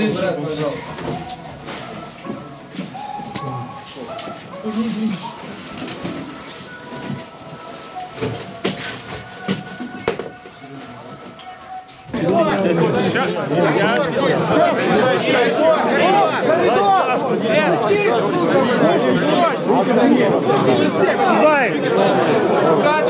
ты, брат, пожалуйста. Сейчас я... Сюда!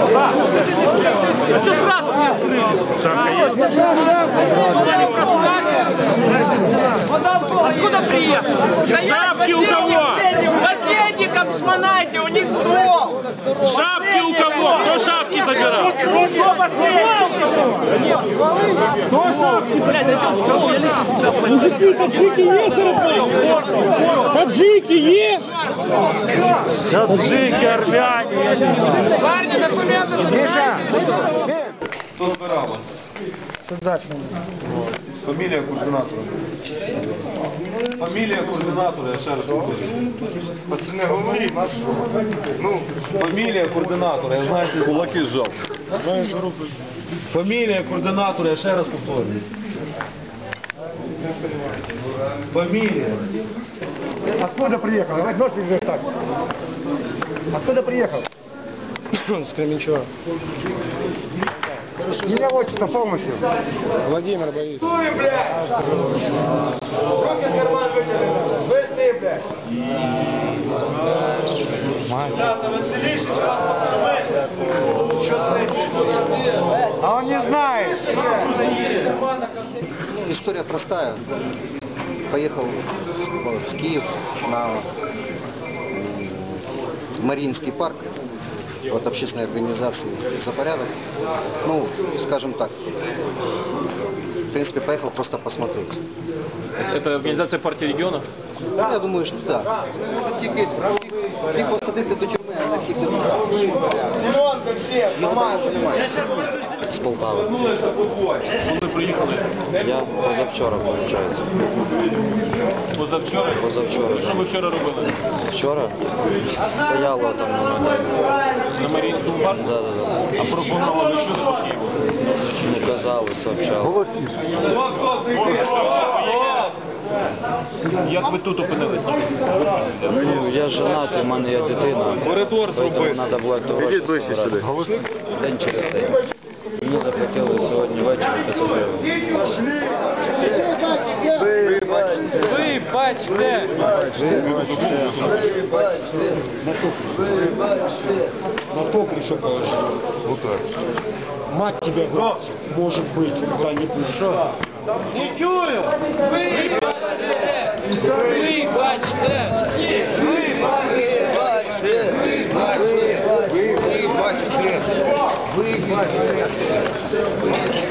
А что сразу не открыли? Откуда приехал? Шапки у кого? Последникам шмонайте, у них ствол! Шапки у кого? Кто шапки забирал? Кто последний? Кто шапки, блядь, Мужики, есть Таджики есть? Таджики, армяне, я не знаю. Парни, документы Хто збирав вас? Фамілія координатора. Фамілія координатора, я ще раз повторюю. Пацани, говоріть. Ну, фамілія координатора, я знаю, ти кулаки зжав. Фамілія координатора, я ще раз повторюю. Фамілія. Откуда приехал? Давай нож держи так. Откуда приехал? С Кременчуга. Меня отчество полностью. Владимир Борисович. Руки в карман витягни. Весни, блядь. Ребята, веселіше, чи вас покормити? Що це? А он не знает. История простая Поехал в Киев на м, Мариинский парк от общественной организации «За порядок». Ну, скажем так, в принципе, поехал просто посмотреть. Это организация партии регионов? Ну, я думаю, что да. Тільки, тільки посадити до тюрми, а не всіх Симон, как все, Немає, що немає. З Полтави. Коли приїхали? Я позавчора, виходить. Позавчора? Позавчора, І Що ви вчора робили? Вчора стояло там на Майдані. На парку? Да, да, да. А пропонували ви чули по Києву? Не казали, сообщали. Стоп, Як ви тут опинилися? Ну, я женатий, у мене є дитина. Коридор Тому зроби. треба було. Ідіть ближче сюди. День через день. Мені заплатили сьогодні ввечері 500 гривень. Ви бачите! На то пришел положил. Вот так. Мать тебя, брат, может быть, когда-нибудь. Не чую! Ви бачите! vai.